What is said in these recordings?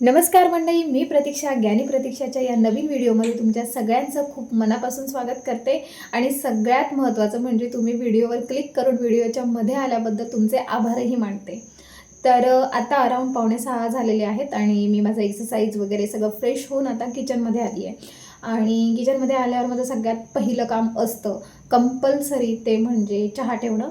नमस्कार मंडळी मी प्रतीक्षा ज्ञानी प्रतीक्षाच्या या नवीन व्हिडिओमध्ये तुमच्या सगळ्यांचं खूप मनापासून स्वागत करते. आणि सगळ्यात महत्त्वाचं म्हणजे तुम्ही व्हिडिओवर क्लिक करून व्हिडिओच्या मध्ये आल्याबद्दल तुमचे आभारही मानते. तर आता अराऊंड पावणे सहा झालेले आहेत आणि मी माझं एक्सरसाइज वगैरे सगळं फ्रेश होऊन आता किचनमध्ये आली आहे आणि किचनमध्ये आल्यावर माझं सगळ्यात पहिलं काम असतं कंपल्सरी ते म्हणजे चहा ठेवणं.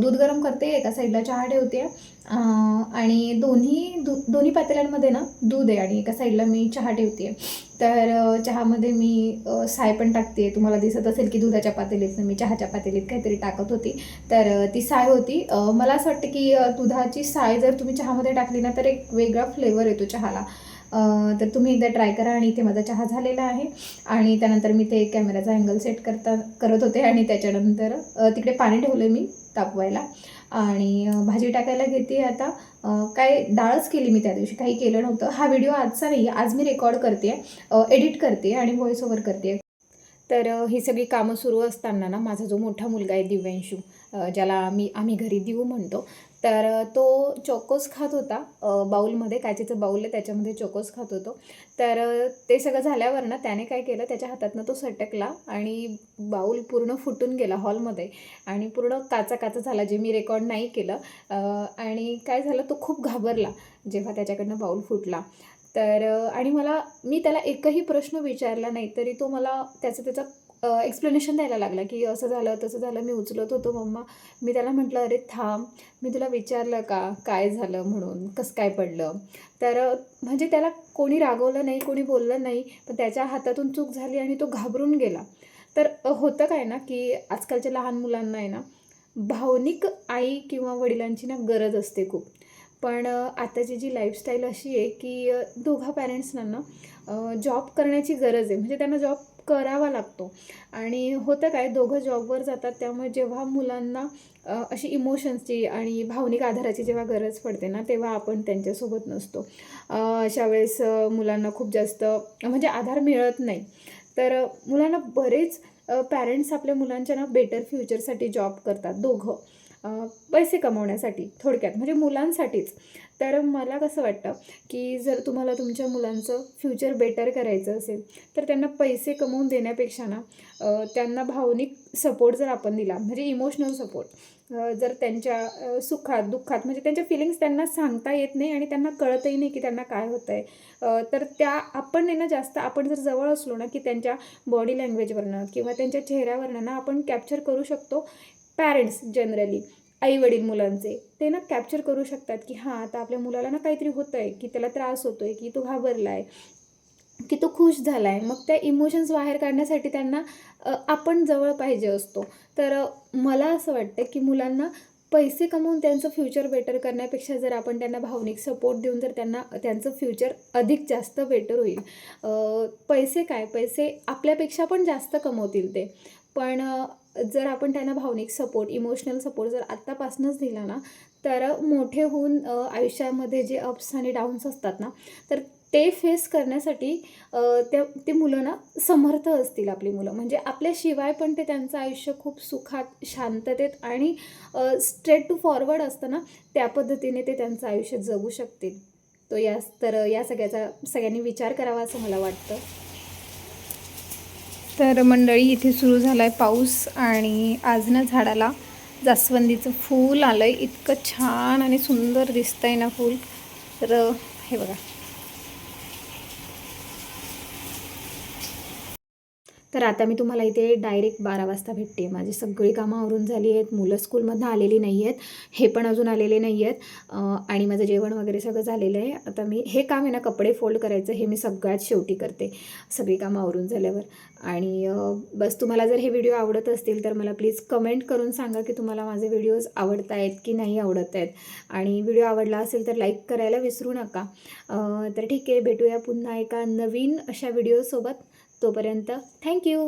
दूध गरम करते एका साईडला चहा ठेवते. आणि दोन्ही दु दोन्ही पातेल्यांमध्ये ना दूध आहे आणि एका साईडला मी चहा ठेवते. तर चहामध्ये मी साय पण टाकते. तुम्हाला दिसत असेल की दुधाच्या पातेलीत मी चहाच्या पातेलीत काहीतरी टाकत होती. तर ती साय होती. मला असं वाटतं की दुधाची साय जर तुम्ही चहामध्ये टाकली ना तर एक वेगळा फ्लेवर येतो चहाला. तर तुम्ही एकदा ट्राय करा आणि इथे माझा चहा झालेला आहे. आणि त्यानंतर मी ते कॅमेराचा अँगल सेट करता करत होते आणि त्याच्यानंतर तिकडे पाणी ठेवलं मी तापवायला. आणि भाजी टाकायला घेते आता. काय डाळच केली मी त्या दिवशी काही केलं नव्हतं. हा व्हिडिओ आजचा नाही आहे आज मी रेकॉर्ड करते. एडिट करते आणि व्हॉइस ओव्हर करते. तर ही सगळी कामं सुरू असताना ना माझा जो मोठा मुलगा आहे दिव्यांशू ज्याला आम्ही आम्ही घरी देऊ म्हणतो. तर तो चोकोस खात होता. बाऊलमध्ये काचेचं बाऊल आहे त्याच्यामध्ये चोकोस खात होतो. तर ते सगळं झाल्यावर ना त्याने काय केलं त्याच्या हातातनं तो सटकला आणि बाऊल पूर्ण फुटून गेला हॉलमध्ये. आणि पूर्ण काचा काचा झाला जे मी रेकॉर्ड नाही केलं. आणि काय झालं तो खूप घाबरला जेव्हा त्याच्याकडनं बाऊल फुटला. तर आणि मला मी त्याला एकही प्रश्न विचारला नाही तरी तो मला त्याचं त्याचा एक्सप्लेनेशन द्यायला लागला की असं झालं तसं झालं मी उचलत होतो मम्मा. मी त्याला म्हटलं अरे थांब मी तुला विचारलं का काय झालं म्हणून कसं काय पडलं? तर म्हणजे त्याला कोणी रागवलं नाही कोणी बोललं नाही पण त्याच्या हातातून चूक झाली आणि तो घाबरून गेला. तर होतं काय ना की आजकालच्या लहान मुलांना आहे ना भावनिक आई किंवा वडिलांची ना गरज असते खूप. पण आताची जी लाईफस्टाईल अशी आहे की दोघा पॅरेंट्सना ना जॉब करण्याची गरज आहे. म्हणजे त्यांना जॉब करावा लागतो. आणि होतं काय दोघं जॉबवर जातात त्यामुळे जेव्हा मुलांना अशी इमोशन्सची आणि भावनिक आधाराची जेव्हा गरज पडते ना तेव्हा आपण त्यांच्यासोबत नसतो. अशा वेळेस मुलांना खूप जास्त म्हणजे आधार मिळत नाही. तर मुलांना बरेच पॅरेंट्स आपल्या मुलांच्या ना बेटर फ्युचरसाठी जॉब करतात दोघं. पैसे कमवण्यासाठी थोडक्यात म्हणजे मुलांसाठीच. तर मला कसं वाटतं की जर तुम्हाला तुमच्या मुलांचं फ्युचर बेटर करायचं असेल तर त्यांना पैसे कमवून देण्यापेक्षा ना त्यांना भावनिक सपोर्ट जर आपण दिला म्हणजे इमोशनल सपोर्ट जर त्यांच्या सुखात दुःखात म्हणजे त्यांच्या फिलिंग्स त्यांना सांगता येत नाही आणि त्यांना कळतही नाही की त्यांना काय होतं आहे तर त्या आपण आहे ना जास्त आपण जर जवळ असलो ना की त्यांच्या बॉडी लँग्वेजवरनं किंवा त्यांच्या चेहऱ्यावरनं ना आपण कॅप्चर करू शकतो पॅरेंट्स जनरली आईवडील मुलांचे ते ना कॅप्चर करू शकतात की हां आता आपल्या मुलाला ना काहीतरी होतं आहे की त्याला त्रास होतो आहे की तो घाबरला आहे की तो खुश झाला आहे मग त्या इमोशन्स बाहेर काढण्यासाठी त्यांना आपण जवळ पाहिजे असतो. तर मला असं वाटतं की मुलांना पैसे कमवून त्यांचं फ्युचर बेटर करण्यापेक्षा जर आपण त्यांना भावनिक सपोर्ट देऊन जर त्यांना त्यांचं फ्युचर अधिक जास्त बेटर होईल. पैसे काय? पैसे आपल्यापेक्षा पण जास्त कमवतील ते. पण जर आपण त्यांना भावनिक सपोर्ट इमोशनल सपोर्ट जर आत्तापासूनच दिला ना तर मोठे होऊन आयुष्यामध्ये जे अप्स आणि डाऊन्स असतात ना तर ते फेस करण्यासाठी त्या ते मुलं ना समर्थ असतील आपली मुलं. म्हणजे आपल्याशिवाय पण ते त्यांचं आयुष्य खूप सुखात शांततेत आणि स्ट्रेट टू फॉरवर्ड असतं ना त्या पद्धतीने ते त्यांचं आयुष्य जगू शकतील. तो या तर या सगळ्याचा सगळ्यांनी विचार करावा असं मला वाटतं. तर मंडळी इथे सुरू झाला आहे पाऊस आणि आज ना झाडाला जास्वंदीचं फूल आलं आहे इतकं छान आणि सुंदर दिसतं आहे ना फूल. तर हे बघा. तर आता मी तुम्हाला इथे डायरेक्ट बारा वाजता भेटते. माझी सगळी कामं आवरून झाली आहेत. मुलं स्कूलमधनं आलेली नाही आहेत. हे पण अजून आलेले नाही आहेत. आणि माझं जेवण वगैरे सगळं झालेलं आहे. आता मी हे काम आहे ना कपडे फोल्ड करायचं हे मी सगळ्यात शेवटी करते. सगळी कामं आवरून झाल्यावर. आणि बस तुम्हाला जर हे व्हिडिओ आवडत असतील तर मला प्लीज कमेंट करून सांगा की तुम्हाला माझे व्हिडिओज आवडत आहेत की नाही आवडत आहेत. आणि व्हिडिओ आवडला असेल तर लाईक करायला विसरू नका. तर ठीक आहे भेटूया पुन्हा एका नवीन अशा व्हिडिओसोबत तोपर्यंत थँक्यू